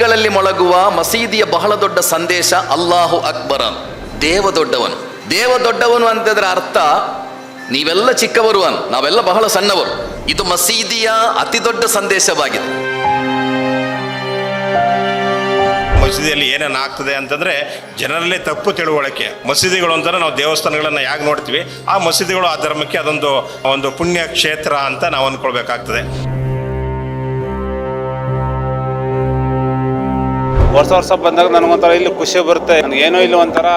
ಮಸೀದಿಗಳಲ್ಲಿ ಮೊಳಗುವ ಮಸೀದಿಯ ಬಹಳ ದೊಡ್ಡ ಸಂದೇಶ ಅಲ್ಲಾಹು ಅಕ್ಬರ ದೇವ ದೊಡ್ಡವನು ದೇವ ದೊಡ್ಡವನು ಅಂತಂದ್ರೆ ಅರ್ಥ ನೀವೆಲ್ಲ ಚಿಕ್ಕವರು ಅನ್, ನಾವೆಲ್ಲ ಬಹಳ ಸಣ್ಣವರು. ಇದು ಮಸೀದಿಯ ಅತಿ ದೊಡ್ಡ ಸಂದೇಶವಾಗಿದೆ. ಮಸೀದಿಯಲ್ಲಿ ಏನೇನು ಆಗ್ತದೆ ಅಂತಂದರೆ ಜನರಲ್ಲಿ ತಪ್ಪು ತಿಳುವಳಿಕೆ. ಮಸೀದಿಗಳು ಅಂತಂದ್ರೆ ನಾವು ದೇವಸ್ಥಾನಗಳನ್ನು ಯಾಕೆ ನೋಡ್ತೀವಿ? ಆ ಮಸೀದಿಗಳು ಆ ಧರ್ಮಕ್ಕೆ ಅದೊಂದು, ಒಂದು ಪುಣ್ಯ ಕ್ಷೇತ್ರ ಅಂತ ನಾವು ಅಂದ್ಕೊಳ್ಬೇಕಾಗ್ತದೆ ವರ್ಷ ವರ್ಷ ಬಂದಾಗ ನನಗೊಂಥರ ಇಲ್ಲಿ ಖುಷಿ ಬರುತ್ತೆ. ಏನೋ ಇಲ್ಲಿ ಒಂಥರ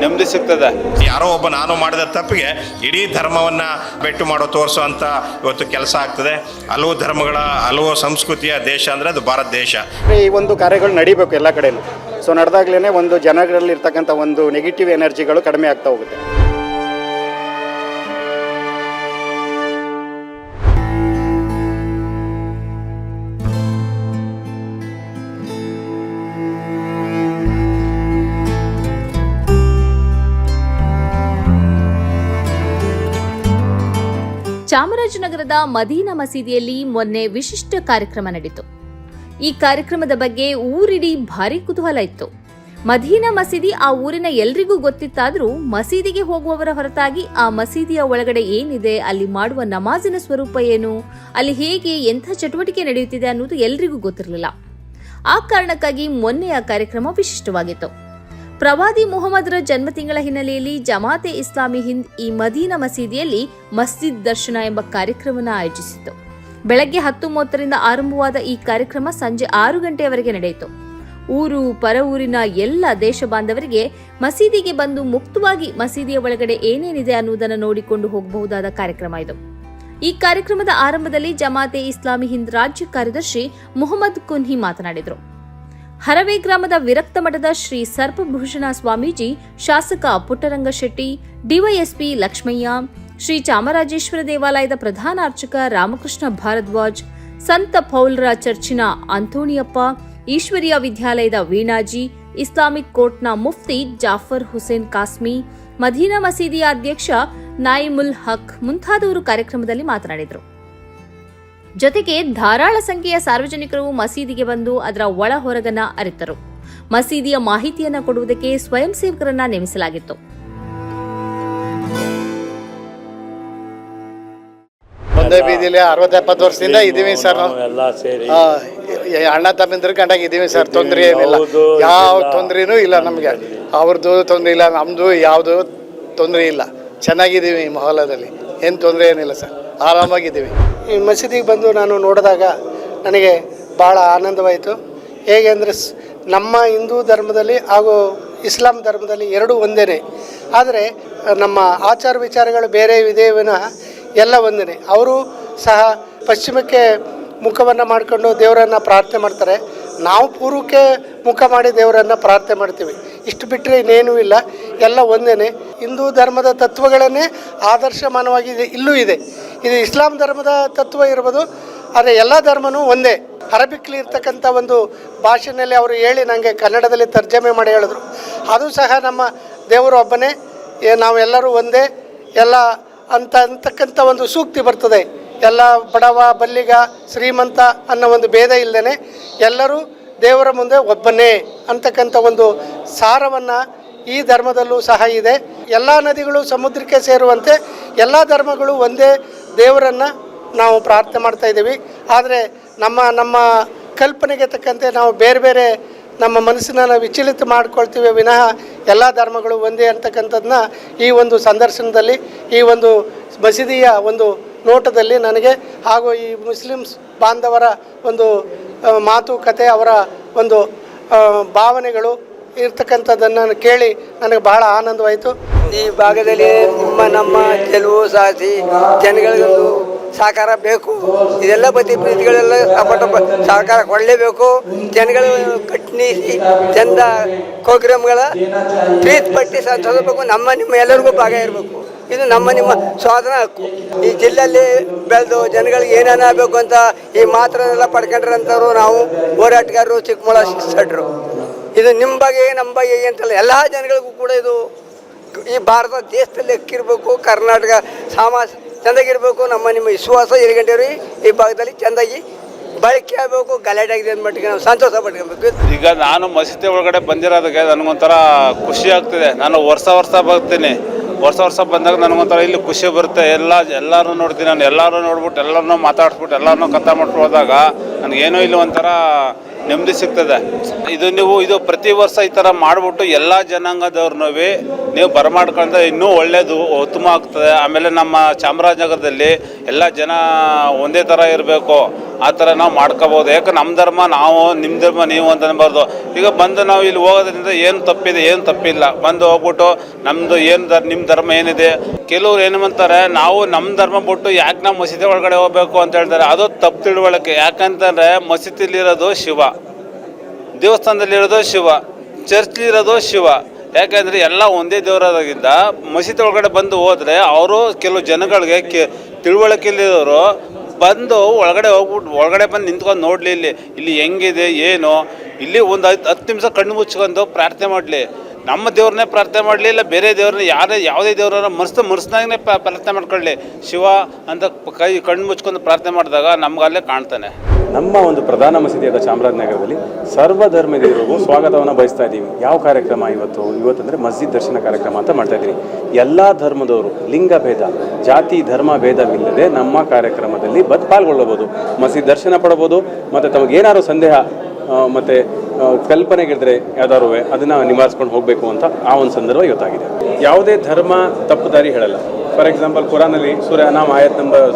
ನೆಮ್ಮದಿ ಸಿಗ್ತದೆ. ಯಾರೋ ಒಬ್ಬ ನಾನು ಮಾಡಿದ ತಪ್ಪಿಗೆ ಇಡೀ ಧರ್ಮವನ್ನು ಬೆಟ್ಟು ಮಾಡೋ ತೋರಿಸೋ ಅಂತ ಇವತ್ತು ಕೆಲಸ ಆಗ್ತದೆ. ಹಲವು ಧರ್ಮಗಳ ಹಲವು ಸಂಸ್ಕೃತಿಯ ದೇಶ ಅಂದರೆ ಅದು ಭಾರತ ದೇಶ. ಈ ಒಂದು ಕಾರ್ಯಗಳು ನಡಿಬೇಕು ಎಲ್ಲ ಕಡೆಯೂ ಸೊ ನಡೆದಾಗ್ಲೇ ಒಂದು ಜನಗಳಲ್ಲಿ ಇರ್ತಕ್ಕಂಥ ಒಂದು ನೆಗೆಟಿವ್ ಎನರ್ಜಿಗಳು ಕಡಿಮೆ ಆಗ್ತಾ ಹೋಗುತ್ತೆ. ಚಾಮರಾಜನಗರದ ಮದೀನಾ ಮಸೀದಿಯಲ್ಲಿ ಮೊನ್ನೆ ವಿಶಿಷ್ಟ ಕಾರ್ಯಕ್ರಮ ನಡೆಯಿತು. ಈ ಕಾರ್ಯಕ್ರಮದ ಬಗ್ಗೆ ಊರಿಡೀ ಭಾರಿ ಕುತೂಹಲ ಇತ್ತು. ಮದೀನಾ ಮಸೀದಿ ಆ ಊರಿನ ಎಲ್ರಿಗೂ ಗೊತ್ತಿತ್ತಾದರೂ ಮಸೀದಿಗೆ ಹೋಗುವವರ ಹೊರತಾಗಿ ಆ ಮಸೀದಿಯ ಒಳಗಡೆ ಏನಿದೆ, ಅಲ್ಲಿ ಮಾಡುವ ನಮಾಜಿನ ಸ್ವರೂಪ ಏನು, ಅಲ್ಲಿ ಹೇಗೆ, ಎಂಥ ಚಟುವಟಿಕೆ ನಡೆಯುತ್ತಿದೆ ಅನ್ನೋದು ಎಲ್ರಿಗೂ ಗೊತ್ತಿರಲಿಲ್ಲ. ಆ ಕಾರಣಕ್ಕಾಗಿ ಮೊನ್ನೆ ಆ ಕಾರ್ಯಕ್ರಮ ವಿಶಿಷ್ಟವಾಗಿತ್ತು. ಪ್ರವಾದಿ ಮುಹಮ್ಮದರ ಜನ್ಮ ತಿಂಗಳ ಹಿನ್ನೆಲೆಯಲ್ಲಿ ಜಮಾತೆ ಇಸ್ಲಾಮಿ ಹಿಂದ್ ಈ ಮದೀನ ಮಸೀದಿಯಲ್ಲಿ ಮಸ್ಜಿದ್ ದರ್ಶನ ಎಂಬ ಕಾರ್ಯಕ್ರಮವನ್ನು ಆಯೋಜಿಸಿತ್ತು. ಬೆಳಗ್ಗೆ ಹತ್ತು ಮೂವತ್ತರಿಂದ ಆರಂಭವಾದ ಈ ಕಾರ್ಯಕ್ರಮ ಸಂಜೆ ಆರು ಗಂಟೆಯವರೆಗೆ ನಡೆಯಿತು. ಊರು, ಪರ ಊರಿನ ಎಲ್ಲ ದೇಶ ಬಾಂಧವರಿಗೆ ಮಸೀದಿಗೆ ಬಂದು ಮುಕ್ತವಾಗಿ ಮಸೀದಿಯ ಒಳಗಡೆ ಏನೇನಿದೆ ಅನ್ನುವುದನ್ನು ನೋಡಿಕೊಂಡು ಹೋಗಬಹುದಾದ ಕಾರ್ಯಕ್ರಮ ಇದು. ಈ ಕಾರ್ಯಕ್ರಮದ ಆರಂಭದಲ್ಲಿ ಜಮಾತೆ ಇಸ್ಲಾಮಿ ಹಿಂದ್ ರಾಜ್ಯ ಕಾರ್ಯದರ್ಶಿ ಮುಹಮ್ಮದ್ ಕುನ್ಹಿ ಮಾತನಾಡಿದರು. ಹರವೆ ಗ್ರಾಮದ ವಿರಕ್ತ ಮಠದ ಶ್ರೀ ಸರ್ಪಭೂಷಣ ಸ್ವಾಮೀಜಿ ಶಾಸಕ ಪುಟ್ಟರಂಗ ಶೆಟ್ಟಿ, ಡಿವೈಎಸ್ಪಿ ಲಕ್ಷ್ಮಯ್ಯ, ಶ್ರೀ ಚಾಮರಾಜೇಶ್ವರ ದೇವಾಲಯದ ಪ್ರಧಾನ ಅರ್ಚಕ ರಾಮಕೃಷ್ಣ ಭಾರದ್ವಾಜ್, ಸಂತ ಪೌಲ್ರ ಚರ್ಚಿನ ಅಂತೋಣಿಯಪ್ಪ ಈಶ್ವರಿಯ ವಿದ್ಯಾಲಯದ ವೀಣಾಜಿ, ಇಸ್ಲಾಮಿಕ್ ಕೋರ್ಟ್ನ ಮುಫ್ತಿ ಜಾಫರ್ ಹುಸೇನ್ ಕಾಸ್ಮಿ, ಮದೀನಾ ಮಸೀದಿಯ ಅಧ್ಯಕ್ಷ ನಾಯಿಮುಲ್ ಹಕ್ ಮುಂತಾದವರು ಕಾರ್ಯಕ್ರಮದಲ್ಲಿ ಮಾತನಾಡಿದರು. ಜೊತೆಗೆ ಧಾರಾಳ ಸಂಖ್ಯೆಯ ಸಾರ್ವಜನಿಕರು ಮಸೀದಿಗೆ ಬಂದು ಅದರ ಒಳ ಹೊರಗನ್ನ ಅರಿತರು. ಮಸೀದಿಯ ಮಾಹಿತಿಯನ್ನ ಕೊಡುವುದಕ್ಕೆ ಸ್ವಯಂ ಸೇವಕರನ್ನ ನೇಮಿಸಲಾಗಿತ್ತು. ಒಂದೇ ಬೀದಿಲಿ ಅರವತ್ತು ಎಪ್ಪತ್ತು ವರ್ಷದಿಂದ ಇದೀವಿ ಸರ್. ನಾವು ಎಲ್ಲ ಸೇರಿ. ಅಣ್ಣ ತಮ್ಮಿಂದ್ರ ಕಂಡಾಗ ಇದೀವಿ ಸರ್ ತೊಂದರೆ ಏನಿಲ್ಲ. ಯಾವ ತೊಂದರೆನೂ ಇಲ್ಲ ನಮಗೆ. ಅವ್ರದ್ದು ತೊಂದರೆ ಇಲ್ಲ ನಮ್ಮದು ಯಾವುದು ತೊಂದರೆ ಇಲ್ಲ. ಚೆನ್ನಾಗಿದ್ದೀವಿ ಈ ಮೊಹಲದಲ್ಲಿ ಏನು ತೊಂದರೆ ಏನಿಲ್ಲ ಸರ್. ಆರಾಮಾಗಿದ್ದೀವಿ. ಈ ಮಸೀದಿಗೆ ಬಂದು ನಾನು ನೋಡಿದಾಗ ನನಗೆ ಭಾಳ ಆನಂದವಾಯಿತು. ಹೇಗೆ ಅಂದರೆ ನಮ್ಮ ಹಿಂದೂ ಧರ್ಮದಲ್ಲಿ ಹಾಗೂ ಇಸ್ಲಾಂ ಧರ್ಮದಲ್ಲಿ ಎರಡೂ ಒಂದೇ ಆದರೆ ನಮ್ಮ ಆಚಾರ ವಿಚಾರಗಳು ಬೇರೆ ವಿಧೇವಿನ ವಿನಃ ಎಲ್ಲ ಒಂದೇ ಅವರು ಸಹ ಪಶ್ಚಿಮಕ್ಕೆ ಮುಖವನ್ನು ಮಾಡಿಕೊಂಡು ದೇವರನ್ನು ಪ್ರಾರ್ಥನೆ ಮಾಡ್ತಾರೆ. ನಾವು ಪೂರ್ವಕ್ಕೆ ಮುಖ ಮಾಡಿ ದೇವರನ್ನು ಪ್ರಾರ್ಥನೆ ಮಾಡ್ತೀವಿ. ಇಷ್ಟು ಬಿಟ್ಟರೆ ಇನ್ನೇನೂ ಇಲ್ಲ. ಎಲ್ಲ ಒಂದೇ ಹಿಂದೂ ಧರ್ಮದ ತತ್ವಗಳನ್ನೇ ಆದರ್ಶಮಾನವಾಗಿ ಇಲ್ಲೂ ಇದೆ. ಇದು ಇಸ್ಲಾಂ ಧರ್ಮದ ತತ್ವ ಇರ್ಬೋದು, ಆದರೆ ಎಲ್ಲ ಧರ್ಮನೂ ಒಂದೇ. ಅರಬಿಕ್ಲಿ ಇರ್ತಕ್ಕಂಥ ಒಂದು ಭಾಷೆಯಲ್ಲಿ ಅವರು ಹೇಳಿ ನನಗೆ ಕನ್ನಡದಲ್ಲಿ ತರ್ಜಮೆ ಮಾಡಿ ಹೇಳಿದ್ರು. ಅದು ಸಹ ನಮ್ಮ ದೇವರು ಒಬ್ಬನೇ ನಾವೆಲ್ಲರೂ ಒಂದೇ, ಎಲ್ಲ ಅಂತ ಅಂತಕ್ಕಂಥ ಒಂದು ಸೂಕ್ತಿ ಬರ್ತದೆ. ಎಲ್ಲ ಬಡವ, ಬಲ್ಲಿಗ, ಶ್ರೀಮಂತ ಅನ್ನೋ ಒಂದು ಭೇದ ಇಲ್ಲದೇ ಎಲ್ಲರೂ ದೇವರ ಮುಂದೆ ಒಬ್ಬನೇ ಅಂತಕ್ಕಂಥ ಒಂದು ಸಾರವನ್ನು ಈ ಧರ್ಮದಲ್ಲೂ ಸಹ ಇದೆ. ಎಲ್ಲ ನದಿಗಳು ಸಮುದ್ರಕ್ಕೆ ಸೇರುವಂತೆ ಎಲ್ಲ ಧರ್ಮಗಳು ಒಂದೇ ದೇವರನ್ನು ನಾವು ಪ್ರಾರ್ಥನೆ ಮಾಡ್ತಾ ಇದ್ದೀವಿ. ಆದರೆ ನಮ್ಮ ನಮ್ಮ ಕಲ್ಪನೆಗೆ ತಕ್ಕಂತೆ ನಾವು ಬೇರೆ ಬೇರೆ ನಮ್ಮ ಮನಸ್ಸನ್ನ ವಿಚಲಿತ ಮಾಡ್ಕೊಳ್ತೀವಿ ವಿನಃ ಎಲ್ಲ ಧರ್ಮಗಳು ಒಂದೇ ಅಂತಕ್ಕಂಥದ್ದನ್ನ ಈ ಒಂದು ಸಂದರ್ಶನದಲ್ಲಿ, ಈ ಒಂದು ಮಸೀದಿಯ ಒಂದು ನೋಟದಲ್ಲಿ ನನಗೆ ಹಾಗೂ ಈ ಮುಸ್ಲಿಮ್ಸ್ ಬಾಂಧವರ ಒಂದು ಮಾತುಕತೆ ಅವರ ಒಂದು ಭಾವನೆಗಳು ಇರ್ತಕ್ಕಂಥದ್ದನ್ನು ಕೇಳಿ ನನಗೆ ಬಹಳ ಆನಂದವಾಯಿತು. ಈ ಭಾಗದಲ್ಲಿ ನಿಮ್ಮ ನಮ್ಮ ಗೆಲುವು ಸಾಸಿ ಜನಗಳಿಗೊಂದು ಸಹಕಾರ ಬೇಕು. ಇದೆಲ್ಲ ಬದಿ ಪ್ರೀತಿಗಳೆಲ್ಲ ಸಹಕಾರ ಕೊಡಲೇಬೇಕು. ಜನಗಳು ಕಟ್ನಿಸಿ ಚಂದ ಪ್ರೋಗ್ರಾಮ್ಗಳ ಪ್ರೀತಿ ಪಟ್ಟಿ ಸದಬೇಕು ನಮ್ಮ, ನಿಮ್ಮ ಎಲ್ಲರಿಗೂ ಭಾಗ ಇರಬೇಕು. ಇದು ನಮ್ಮ, ನಿಮ್ಮ ಸಾಧನ ಹಕ್ಕು. ಈ ಜಿಲ್ಲೆಯಲ್ಲಿ ಬೆಳೆದು ಜನಗಳಿಗೆ ಏನೇನು ಆಗಬೇಕು ಅಂತ ಈ ಮಾತ್ರನೆಲ್ಲ ಪಡ್ಕೊಂಡ್ರಂಥವ್ರು ನಾವು ಹೋರಾಟಗಾರರು ಚಿಕ್ಕಮಳ ಸಡ್ರು. ಇದು ನಿಮ್ಮ ಬಗ್ಗೆ ನಮ್ಮ ಬಗ್ಗೆ ಅಂತಲ್ಲ ಎಲ್ಲ ಜನಗಳಿಗೂ ಕೂಡ ಇದು ಈ ಭಾರತ ದೇಶದಲ್ಲಿ ಅಕ್ಕಿರಬೇಕು ಕರ್ನಾಟಕ ಸಮಾಜ ಚೆಂದಾಗಿರಬೇಕು, ನಮ್ಮ ನಿಮ್ಮ ವಿಶ್ವಾಸ ಎಲ್ಲಿಗಂಟೇವ್ರಿ ಈ ಭಾಗದಲ್ಲಿ ಚೆಂದಾಗಿ ಬಳಕೆ ಆಗಬೇಕು, ಗಲಾಟೆ ಆಗಿದೆ ಅಂದ್ಬಿಟ್ಟು ನಾವು ಸಂತೋಷ ಪಡ್ಕೊಬೇಕು ಈಗ ನಾನು ಮಸೀದಿ ಒಳಗಡೆ ಬಂದಿರೋದಕ್ಕೆ ನನಗೊಂಥರ ಖುಷಿ ಆಗ್ತಿದೆ. ನಾನು ವರ್ಷ ವರ್ಷ ಬರ್ತೀನಿ. ವರ್ಷ ವರ್ಷ ಬಂದಾಗ ನನಗೊಂಥರ ಇಲ್ಲಿ ಖುಷಿ ಬರುತ್ತೆ. ಎಲ್ಲ ಎಲ್ಲರೂ ನೋಡ್ತೀನಿ. ನಾನು ಎಲ್ಲರೂ ನೋಡ್ಬಿಟ್ಟು, ಎಲ್ಲರನ್ನೂ ಮಾತಾಡ್ಸ್ಬಿಟ್ಟು, ಎಲ್ಲರನ್ನೂ ಕಥಾ ಮಾಡ್ಬಿಟ್ಟು ಹೋದಾಗ ನನಗೇನೋ ಇಲ್ಲಿ ಒಂಥರ ನೆಮ್ಮದಿ ಸಿಗ್ತದೆ. ಇದು ನೀವು ಇದು ಪ್ರತಿ ವರ್ಷ ಈ ಥರ ಮಾಡಿಬಿಟ್ಟು ಎಲ್ಲ ಜನಾಂಗದವ್ರನ್ನೂ ನೀವು ಬರಮಾಡ್ಕೊಂಡ್ರೆ ಇನ್ನೂ ಒಳ್ಳೆಯದು ಉತ್ತಮ ಆಗ್ತದೆ. ಆಮೇಲೆ ನಮ್ಮ ಚಾಮರಾಜನಗರದಲ್ಲಿ ಎಲ್ಲ ಜನ ಒಂದೇ ಥರ ಇರಬೇಕು. ಆ ಥರ ನಾವು ಮಾಡ್ಕೋಬೋದು. ಯಾಕೆ ನಮ್ಮ ಧರ್ಮ, ನಾವು ನಿಮ್ಮ ಧರ್ಮ, ನೀವು ಅಂತ ಅನ್ಬಾರ್ದು. ಈಗ ಬಂದು ನಾವು ಇಲ್ಲಿ ಹೋಗೋದ್ರಿಂದ ಏನು ತಪ್ಪಿದೆ, ಏನು ತಪ್ಪಿಲ್ಲ. ಬಂದು ಹೋಗ್ಬಿಟ್ಟು ನಮ್ಮದು ಏನು ಧರ್ ನಿಮ್ಮ ಧರ್ಮ ಏನಿದೆ. ಕೆಲವ್ರು ಏನು ಅಂತಾರೆ, ನಾವು ನಮ್ಮ ಧರ್ಮ ಬಿಟ್ಟು ಯಾಕೆ ನಾವು ಮಸೀದಿ ಒಳಗಡೆ ಹೋಗ್ಬೇಕು ಅಂತ ಹೇಳ್ತಾರೆ. ಅದು ತಪ್ಪು ತಿಳುವಳಿಕೆ. ಯಾಕಂತಂದರೆ ಮಸೀದಿಲಿರೋದು ಶಿವ. ದೇವಸ್ಥಾನದಲ್ಲಿರೋದು ಶಿವ ಚರ್ಚ್ಲಿರೋದು ಶಿವ. ಯಾಕೆಂದರೆ ಎಲ್ಲ ಒಂದೇ ದೇವರಾದಾಗಿಂದ ಮಸೀದಿ ಒಳಗಡೆ ಬಂದು ಹೋದರೆ ಅವರು ಕೆಲವು ಜನಗಳಿಗೆ ಕೆ ತಿಳುವಳಿಕೆಯಲ್ಲಿರೋರು ಬಂದು ಒಳಗಡೆ ಹೋಗ್ಬಿಟ್ಟು ಒಳಗಡೆ ಬಂದು ನಿಂತ್ಕೊಂಡು ನೋಡಲಿ ಇಲ್ಲಿ ಇಲ್ಲಿ ಹೆಂಗಿದೆ, ಏನು? ಇಲ್ಲಿ ಒಂದು ಹತ್ತು ಹತ್ತು ನಿಮಿಷ ಕಣ್ಣು ಮುಚ್ಕೊಂಡು ಪ್ರಾರ್ಥನೆ ಮಾಡಲಿ. ನಮ್ಮ ದೇವ್ರನ್ನೇ ಪ್ರಾರ್ಥನೆ ಮಾಡಲಿ, ಇಲ್ಲ ಬೇರೆ ದೇವ್ರನ್ನ ಯಾರೇ ಯಾವುದೇ ದೇವ್ರನ್ನ ಮರ್ಸ್ತ ಮನಸ್ಸಿನಾಗೇ ಪ್ರಾರ್ಥನೆ ಮಾಡ್ಕೊಳ್ಳಿ. ಶಿವ ಅಂತ ಕೈ ಕಣ್ಣು ಮುಚ್ಕೊಂಡು ಪ್ರಾರ್ಥನೆ ಮಾಡಿದಾಗ ನಮಗಲ್ಲೇ ಕಾಣ್ತಾನೆ. ನಮ್ಮ ಒಂದು ಪ್ರಧಾನ ಮಸೀದಿಯಾದ ಚಾಮರಾಜನಗರದಲ್ಲಿ ಸರ್ವ ಧರ್ಮದವರಿಗೂ ಸ್ವಾಗತವನ್ನು ಬಯಸ್ತಾ ಇದ್ದೀವಿ. ಯಾವ ಕಾರ್ಯಕ್ರಮ ಇವತ್ತು? ಇವತ್ತಂದರೆ ಮಸ್ಜಿದ್ ದರ್ಶನ ಕಾರ್ಯಕ್ರಮ ಅಂತ ಮಾಡ್ತಾ ಇದ್ದೀವಿ. ಎಲ್ಲ ಧರ್ಮದವರು, ಲಿಂಗ ಭೇದ, ಜಾತಿ, ಧರ್ಮ ಭೇದವಿಲ್ಲದೆ ನಮ್ಮ ಕಾರ್ಯಕ್ರಮದಲ್ಲಿ ಬಂದು ಪಾಲ್ಗೊಳ್ಳಬಹುದು. ಮಸೀದ್ ದರ್ಶನ ಪಡಬಹುದು, ಮತ್ತು ತಮಗೇನಾದ್ರು ಸಂದೇಹ ಮತ್ತೆ ಕಲ್ಪನೆಗೆ ಕಲ್ಪನೆಗಳಿದ್ರೆ ಯಾವ್ದಾರು ಅದನ್ನು ನಿವಾರಿಸ್ಕೊಂಡು ಹೋಗಬೇಕು ಅಂತ ಆ ಒಂದು ಸಂದರ್ಭ ಇವತ್ತಾಗಿದೆ. ಯಾವುದೇ ಧರ್ಮ ತಪ್ಪು ದಾರಿ ಹೇಳಲ್ಲ. ಫಾರ್ ಎಕ್ಸಾಂಪಲ್ ಕುರಾನಲ್ಲಿ ಸೂರ್ಯ ನಾಮ ಆಯತ್ ನಂಬರ್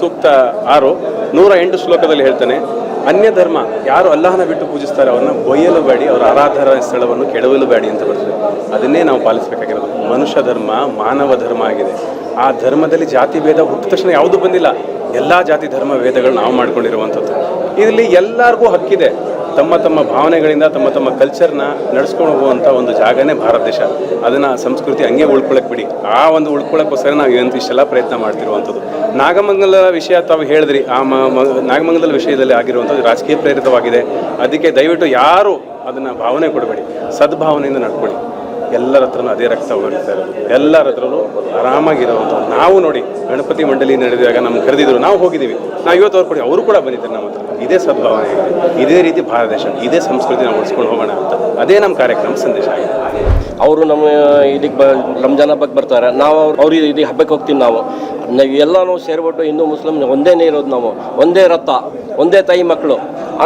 ಸೂಕ್ತ ಆರು ನೂರ ಎಂಟು ಶ್ಲೋಕದಲ್ಲಿ ಹೇಳ್ತಾನೆ, ಅನ್ಯ ಧರ್ಮ ಯಾರು ಅಲ್ಲಾಹನ ಬಿಟ್ಟು ಪೂಜಿಸ್ತಾರೆ ಅವ್ರನ್ನ ಬೊಯ್ಯಲು ಬೇಡಿ ಅವರ ಆರಾಧನಾ ಸ್ಥಳವನ್ನು ಕೆಡವಲು ಬೇಡಿ ಅಂತ ಬರ್ತದೆ. ಅದನ್ನೇ ನಾವು ಪಾಲಿಸಬೇಕಾಗಿರೋದು. ಮನುಷ್ಯ ಧರ್ಮ, ಮಾನವ ಧರ್ಮ ಆಗಿದೆ. ಆ ಧರ್ಮದಲ್ಲಿ ಜಾತಿ ಭೇದ ಹುಟ್ಟಿದ ತಕ್ಷಣ ಯಾವುದೂ ಬಂದಿಲ್ಲ. ಎಲ್ಲ ಜಾತಿ ಧರ್ಮ ಭೇದಗಳು ನಾವು ಮಾಡ್ಕೊಂಡಿರುವಂಥದ್ದು. ಇಲ್ಲಿ ಎಲ್ಲರಿಗೂ ಹಕ್ಕಿದೆ. ತಮ್ಮ ತಮ್ಮ ಭಾವನೆಗಳಿಂದ, ತಮ್ಮ ತಮ್ಮ ಕಲ್ಚರ್ನ ನಡೆಸ್ಕೊಂಡು ಹೋಗುವಂಥ ಒಂದು ಜಾಗನೇ ಭಾರತ ದೇಶ. ಅದನ್ನು ಸಂಸ್ಕೃತಿ ಹಂಗೆ ಉಳ್ಕೊಳ್ಳೋಕೆ ಬಿಡಿ. ಆ ಒಂದು ಉಳ್ಕೊಳ್ಳೋಕ್ಕೋಸ್ಕರ ನಾವು ಇವತ್ತು ಇಷ್ಟೆಲ್ಲ ಪ್ರಯತ್ನ ಮಾಡ್ತಿರುವಂಥದ್ದು ನಾಗಮಂಗಲ ವಿಷಯ ತಾವು ಹೇಳಿದ್ರಿ. ಆ ಮ, ಮ- ನಾಗಮಂಗಲ ವಿಷಯದಲ್ಲಿ ಆಗಿರುವಂಥದ್ದು ರಾಜಕೀಯ ಪ್ರೇರಿತವಾಗಿದೆ. ಅದಕ್ಕೆ ದಯವಿಟ್ಟು ಯಾರು ಅದನ್ನು ಭಾವನೆ ಕೊಡಬೇಡಿ. ಸದ್ಭಾವನೆಯಿಂದ ನಡ್ಕೊಳ್ಳಿ ಎಲ್ಲರ ಹತ್ರನೂ ಅದೇ ರಕ್ತ ಹೋಗ್ತಾ ಇರೋದು. ಎಲ್ಲರ ಹತ್ರನೂ ಆರಾಮಾಗಿರೋವಂಥ ನಾವು ನೋಡಿ, ಗಣಪತಿ ಮಂಡಳಿ ನಡೆದಾಗ ನಮ್ಗೆ ಕರೆದಿದ್ರು, ನಾವು ಹೋಗಿದ್ದೀವಿ. ನಾವು ಇವತ್ತು ಅವ್ರು ಕೊಡಿ, ಅವರು ಕೂಡ ಬಂದಿದ್ದಾರೆ ನಮ್ಮ ಹತ್ರ. ಇದೇ ಸದ್ಭಾವನೆ ಇದೇ. ರೀತಿ ಭಾರತ ದೇಶ, ಇದೇ ಸಂಸ್ಕೃತಿ ನಾವು ಉಳಿಸ್ಕೊಂಡು ಹೋಗೋಣ ಅಂತ. ಅದೇ ನಮ್ಮ ಕಾರ್ಯಕ್ರಮ ಸಂದೇಶ ಆಗಿದೆ. ಅವರು ನಮ್ಮ ಇದಕ್ಕೆ ಬ, ರಂಜಾನ್ ಹಬ್ಬಕ್ಕೆ ಬರ್ತಾರೆ. ನಾವು ಅವ್ರು ಅವ್ರಿಗೆ ಇದಕ್ಕೆ ಹಬ್ಬಕ್ಕೆ ಹೋಗ್ತೀವಿ ನಾವು. ನಾವು ಎಲ್ಲನೂ ಸೇರಿಬಿಟ್ಟು ಹಿಂದೂ, ಮುಸ್ಲಿಂ ಒಂದೇನೇ ಇರೋದು ನಾವು. ಒಂದೇ ರಥ, ಒಂದೇ ತಾಯಿ ಮಕ್ಕಳು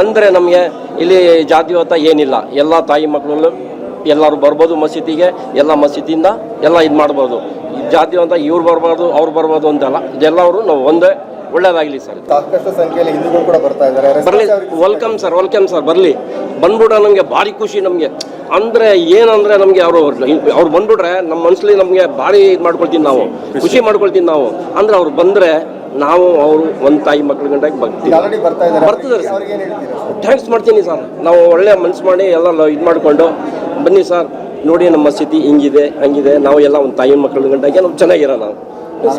ಅಂದರೆ ನಮಗೆ ಇಲ್ಲಿ ಜಾತಿವತ ಏನಿಲ್ಲ. ಎಲ್ಲ ತಾಯಿ ಮಕ್ಕಳು ಎಲ್ಲರೂ ಬರ್ಬೋದು ಮಸೀದಿಗೆ ಎಲ್ಲ ಮಸೀದಿಯಿಂದ ಎಲ್ಲ ಇದು ಮಾಡ್ಬೋದು. ಜಾತಿ ಅಂತ ಇವ್ರು ಬರಬಾರ್ದು ಅವ್ರು ಬರ್ಬೋದು ಅಂತಲ್ಲ ಇದೆಲ್ಲವರು ನಾವು ಒಂದೇ ಒಳ್ಳೇದಾಗಲಿ ಸರ್. ಸಾಕಷ್ಟು ಸಂಖ್ಯೆಯಲ್ಲಿ ಹಿಂದೂಗಳು ಕೂಡ ಬರ್ತಾ ಇದ್ದಾರೆ. ಬರಲಿ ವೆಲ್ಕಮ್ ಸರ್. ವೆಲ್ಕಮ್ ಸರ್ ಬರಲಿ. ಬಂದ್ಬಿಟ್ರೆ ನಮಗೆ ಭಾರಿ ಖುಷಿ ನಮಗೆ. ಅಂದರೆ ಏನಂದರೆ ನಮಗೆ ಅವರು ಅವ್ರು ಬಂದ್ಬಿಟ್ರೆ ನಮ್ಮ ಮನಸ್ಸಲ್ಲಿ ನಮಗೆ ಭಾರಿ ಇದು ಮಾಡ್ಕೊಳ್ತೀವಿ ನಾವು ಖುಷಿ ಮಾಡ್ಕೊಳ್ತೀವಿ ನಾವು. ಅಂದರೆ ಅವ್ರು ಬಂದರೆ ನಾವು ಅವರು ಒಂದು ತಾಯಿ ಮಕ್ಳ ಗಂಟಾಗಿ ಬರ್ತೀವಿ ಆಲ್ರೆಡಿ ಬರ್ತಾ ಇದ್ದಾರೆ. ಬರ್ತಿದ್ದಾರೆ ಸರ್. ಅವ್ರಿಗೆ ಏನು ಹೇಳ್ತೀರಾ ಥ್ಯಾಂಕ್ಸ್ ಮಾಡ್ತೀನಿ ಸರ್. ನಾವು ಒಳ್ಳೆ ಮನ್ಸು ಮಾಡಿ ಎಲ್ಲ ಇದು ಮಾಡಿಕೊಂಡು ಬನ್ನಿ ಸರ್. ನೋಡಿ ನಮ್ಮ ಸ್ಥಿತಿ ಹಿಂಗಿದೆ ಹಂಗಿದೆ. ನಾವು ಎಲ್ಲ ಒಂದು ತಾಯಿ ಮಕ್ಕಳ ಗಂಟಾಗಿ ನಾವು ಚೆನ್ನಾಗಿರೋ ನಾವು.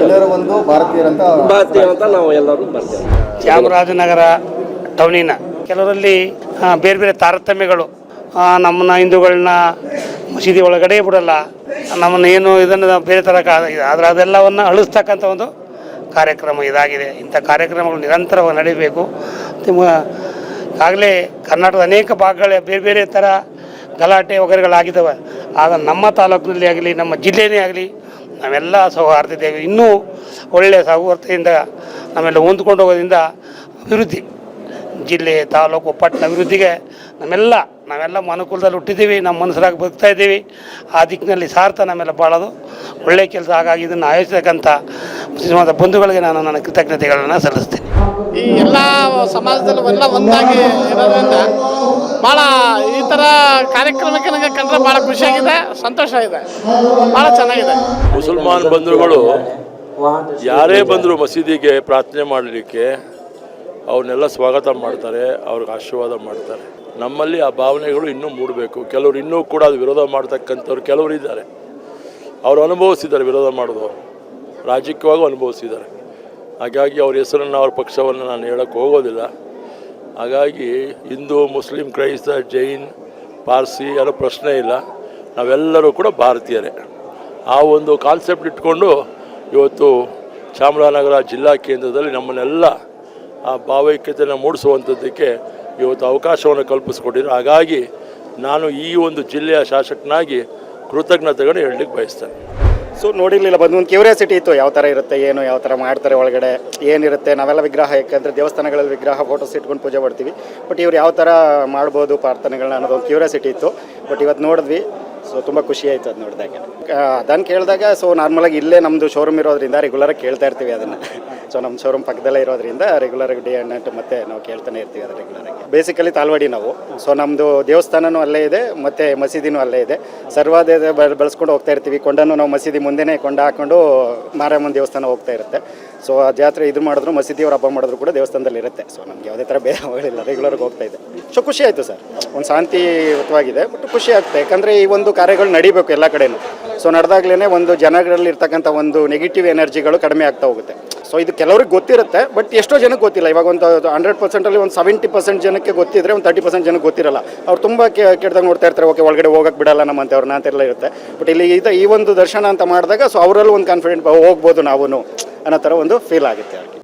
ಎಲ್ಲರೂ ಒಂದು ಭಾರತೀಯರಂತ ಬರ್ತೀವಿ ಅಂತ ನಾವು ಎಲ್ಲರೂ ಬರ್ತೇವೆ. ಚಾಮರಾಜನಗರ ಟೌನಿನ. ಕೆಲವರಲ್ಲಿ ಬೇರೆ ಬೇರೆ ತಾರತಮ್ಯಗಳು ನಮ್ಮನ್ನ ಹಿಂದೂಗಳನ್ನ ಮಸೀದಿ ಒಳಗಡೆ ಬಿಡಲ್ಲ. ನಮ್ಮನ್ನ ಏನು ಇದನ್ನು ಬೇರೆ ಥರ ಆದ್ರೆ ಅದೆಲ್ಲವನ್ನ ಅದೆಲ್ಲವನ್ನು ಅಳಿಸ್ತಕ್ಕಂಥ ಒಂದು ಕಾರ್ಯಕ್ರಮ ಇದಾಗಿದೆ. ಇಂಥ ಕಾರ್ಯಕ್ರಮಗಳು ನಿರಂತರವಾಗಿ ನಡೀಬೇಕು. ನಿಮ್ಮ ಆಗಲೇ ಕರ್ನಾಟಕದ ಅನೇಕ ಭಾಗಗಳ ಬೇರೆ ಬೇರೆ ಥರ ಗಲಾಟೆ ವಗರೆಗಳಾಗಿದ್ದಾವೆ ಆಗ ನಮ್ಮ ತಾಲೂಕಿನಲ್ಲಿ ಆಗಲಿ, ನಮ್ಮ ಜಿಲ್ಲೆಯೇ ಆಗಲಿ ನಾವೆಲ್ಲ ಸೌಹಾರ್ದಿದ್ದೇವೆ ಇನ್ನೂ ಒಳ್ಳೆಯ ಸೌಹಾರ್ದತೆಯಿಂದ ನಾವೆಲ್ಲ ಹೊಂದ್ಕೊಂಡು ಹೋಗೋದ್ರಿಂದ ಅಭಿವೃದ್ಧಿ. ಜಿಲ್ಲೆ, ತಾಲೂಕು, ಪಟ್ಟಣ ಅಭಿವೃದ್ಧಿಗೆ ನಮ್ಮೆಲ್ಲ ನಾವೆಲ್ಲ ಮನುಕುಲದಲ್ಲಿ ಹುಟ್ಟಿದ್ದೀವಿ ನಮ್ಮ ಮನಸ್ಸರಾಗಿ ಬದುಕ್ತಾ ಇದ್ದೀವಿ. ಆ ದಿಕ್ಕಿನಲ್ಲಿ ಸಾರ್ಥ ನಮ್ಮೆಲ್ಲ ಬಾಳೋದು. ಒಳ್ಳೆಯ ಕೆಲಸ ಹಾಗಾಗಿ ಇದನ್ನು ಆಯೋಜಿಸತಕ್ಕಂಥ ಸಿನಿಮಾದ ಬಂಧುಗಳಿಗೆ ನಾನು ನನ್ನ ಕೃತಜ್ಞತೆಗಳನ್ನು ಸಲ್ಲಿಸ್ತೀನಿ. ಈ ಎಲ್ಲ ಸಮಾಜದಲ್ಲಿ ಎಲ್ಲ ಒಂದಾಗಿ ಇರೋದ್ರಿಂದ ಭಾಳ ಈ ಥರ ಕಾರ್ಯಕ್ರಮಕ್ಕೆ ನನಗೆ ಕಂಡ್ರೆ ಭಾಳ ಖುಷಿಯಾಗಿದೆ ಸಂತೋಷ ಇದೆ. ಭಾಳ ಚೆನ್ನಾಗಿದೆ. ಮುಸಲ್ಮಾನ್ ಬಂಧುಗಳು ಯಾರೇ ಬಂದರೂ ಮಸೀದಿಗೆ ಪ್ರಾರ್ಥನೆ ಮಾಡಲಿಕ್ಕೆ ಅವ್ರನ್ನೆಲ್ಲ ಸ್ವಾಗತ ಮಾಡ್ತಾರೆ ಅವ್ರಿಗೆ ಆಶೀರ್ವಾದ ಮಾಡ್ತಾರೆ. ನಮ್ಮಲ್ಲಿ ಆ ಭಾವನೆಗಳು ಇನ್ನೂ ಮೂಡಬೇಕು. ಕೆಲವರು ಇನ್ನೂ ಕೂಡ ಅದು ವಿರೋಧ ಮಾಡ್ತಕ್ಕಂಥವ್ರು ಕೆಲವರು ಇದ್ದಾರೆ. ಅವರು ಅನುಭವಿಸಿದ್ದಾರೆ ವಿರೋಧ ಮಾಡೋದು ರಾಜಕೀಯವಾಗೂ ಅನುಭವಿಸಿದ್ದಾರೆ. ಹಾಗಾಗಿ ಅವ್ರ ಹೆಸರನ್ನು ಅವ್ರ ಪಕ್ಷವನ್ನು ನಾನು ಹೇಳೋಕ್ಕೆ ಹೋಗೋದಿಲ್ಲ. ಹಾಗಾಗಿ ಹಿಂದೂ, ಮುಸ್ಲಿಂ, ಕ್ರೈಸ್ತ, ಜೈನ್, ಪಾರ್ಸಿ ಅನ್ನೋ ಪ್ರಶ್ನೆ ಇಲ್ಲ. ನಾವೆಲ್ಲರೂ ಕೂಡ ಭಾರತೀಯರೇ. ಆ ಒಂದು ಕಾನ್ಸೆಪ್ಟ್ ಇಟ್ಕೊಂಡು ಇವತ್ತು ಚಾಮರಾಜನಗರ ಜಿಲ್ಲಾ ಕೇಂದ್ರದಲ್ಲಿ ನಮ್ಮನ್ನೆಲ್ಲ ಆ ಭಾವೈಕ್ಯತೆಯನ್ನು ಮೂಡಿಸುವಂಥದ್ದಕ್ಕೆ ಇವತ್ತು ಅವಕಾಶವನ್ನು ಕಲ್ಪಿಸ್ಕೊಟ್ಟಿದ್ರು. ಹಾಗಾಗಿ ನಾನು ಈ ಒಂದು ಜಿಲ್ಲೆಯ ಶಾಸಕನಾಗಿ ಕೃತಜ್ಞತೆಗಳನ್ನು ಹೇಳಲಿಕ್ಕೆ ಬಯಸ್ತೇನೆ. ಸೊ ನೋಡಿರಲಿಲ್ಲ, ಬಂದು ಒಂದು ಕ್ಯೂರಿಯಾಸಿಟಿ ಇತ್ತು, ಯಾವ ಥರ ಇರುತ್ತೆ, ಏನು, ಯಾವ ಥರ ಮಾಡ್ತಾರೆ ಒಳಗಡೆ, ಏನಿರುತ್ತೆ, ನಾವೆಲ್ಲ ವಿಗ್ರಹ, ಯಾಕೆಂದರೆ ದೇವಸ್ಥಾನಗಳಲ್ಲಿ ವಿಗ್ರಹ ಫೋಟೋಸ್ ಇಟ್ಕೊಂಡು ಪೂಜೆ ಮಾಡ್ತೀವಿ. ಬಟ್ ಇವ್ರು ಯಾವ ಥರ ಮಾಡ್ಬೋದು ಪ್ರಾರ್ಥನೆಗಳನ್ನ ಅನ್ನೋದು ಒಂದು ಕ್ಯೂರಿಯಾಸಿಟಿ ಇತ್ತು. ಬಟ್ ಇವತ್ತು ನೋಡಿದ್ವಿ, ಸೊ ತುಂಬ ಖುಷಿ ಆಯಿತು ಅದು ನೋಡಿದಾಗ. ಅದನ್ನು ಕೇಳಿದಾಗ, ಸೊ ನಾರ್ಮಲಾಗಿ ಇಲ್ಲೇ ನಮ್ಮದು ಶೋರೂಮ್ ಇರೋದ್ರಿಂದ ರೆಗ್ಯುಲರಾಗಿ ಕೇಳ್ತಾ ಇರ್ತೀವಿ ಅದನ್ನು. ಸೊ ನಮ್ಮ ಶೋರೂಮ್ ಪಕ್ಕದಲ್ಲೇ ಇರೋದ್ರಿಂದ ರೆಗ್ಯುಲರಾಗಿ ಡೇ ಆ್ಯಂಡ್ ನೈಟ್ ಮತ್ತೆ ನಾವು ಕೇಳ್ತಾನೆ ಇರ್ತೀವಿ ಅದು ರೆಗ್ಯುಲರಾಗಿ ಬೇಸಿಕಲಿ ತಾಲ್ವಾಡಿ ನಾವು. ಸೊ ನಮ್ಮದು ದೇವಸ್ಥಾನನೂ ಅಲ್ಲೇ ಇದೆ, ಮತ್ತು ಮಸೀದಿನೂ ಅಲ್ಲೇ ಇದೆ. ಸರ್ವಾದ ಬೆಳೆಸ್ಕೊಂಡು ಹೋಗ್ತಾ ಇರ್ತೀವಿ. ಕೊಂಡನ್ನು ನಾವು ಮಸೀದಿ ಮುಂದೆನೇ ಕೊಂಡ ಹಾಕೊಂಡು ಮಾರಮ್ಮನ ದೇವಸ್ಥಾನ ಹೋಗ್ತಾ ಇರುತ್ತೆ. ಸೊ ಆ ಜಾತ್ರೆ ಇದು ಮಾಡಿದ್ರು, ಮಸೀದಿಯವ್ರ ಹಬ್ಬ ಮಾಡಿದ್ರು ಕೂಡ ದೇವಸ್ಥಾನದಲ್ಲಿ ಇರುತ್ತೆ. ಸೊ ನಮ್ಗೆ ಯಾವುದೇ ಥರ ಭೇದಗಳಿಲ್ಲ ರೆಗ್ಯುಲರ್ಗೆ ಹೋಗ್ತಾ ಇದೆ. ಸೊ ಖುಷಿ ಆಯಿತು ಸರ್. ಒಂದು ಶಾಂತಿಯುತವಾಗಿದೆ ಬಟ್ ಖುಷಿ ಆಗ್ತದೆ ಯಾಕಂದರೆ ಈ ಒಂದು ಕಾರ್ಯಗಳು ನಡಿಬೇಕು ಎಲ್ಲ ಕಡೆಯೂ ಸೊ ನಡೆದಾಗ್ಲೇ ಒಂದು ಜನಗಳಲ್ಲಿ ಇರ್ತಕ್ಕಂಥ ಒಂದು ನೆಗೆಟಿವ್ ಎನರ್ಜಿಗಳು ಕಡಿಮೆ ಆಗ್ತಾ ಹೋಗುತ್ತೆ. ಸೊ ಇದು ಕೆಲವ್ರಿಗೆ ಗೊತ್ತಿರುತ್ತೆ ಬಟ್ ಎಷ್ಟೋ ಜನಕ್ಕೆ ಗೊತ್ತಿಲ್ಲ. ಇವಾಗ ಒಂದು ಹಂಡ್ರೆಡ್ ಪರ್ಸೆಂಟಲ್ಲಿ ಒಂದು ಸೆವೆಂಟಿ ಪರ್ಸೆಂಟ್ ಜನಕ್ಕೆ ಗೊತ್ತಿದ್ರೆ ಒಂದು ತರ್ಟಿ ಪರ್ಸೆಂಟ್ ಜನಕ್ಕೆ ಗೊತ್ತಿರಲ್ಲ. ಅವ್ರು ತುಂಬ ಕೆಟ್ಟದಾಗ ನೋಡ್ತಾ ಇರ್ತಾರೆ, ಓಕೆ, ಒಳಗಡೆ ಹೋಗಕ್ಕೆ ಬಿಡಲ್ಲ ನಮ್ಮಂಥವ್ರನ್ನ ಅಂತೆಲ್ಲ ಇರುತ್ತೆ. ಬಟ್ ಇಲ್ಲಿ ಈ ಒಂದು ದರ್ಶನ ಅಂತ ಮಾಡಿದಾಗ ಸೊ ಅವರಲ್ಲೂ ಒಂದು ಕಾನ್ಫಿಡೆಂಟ್ ಹೋಗ್ಬೋದು ನಾವು ಅನ್ನೋ ಥರ ಒಂದು ಫೀಲ್ ಆಗುತ್ತೆ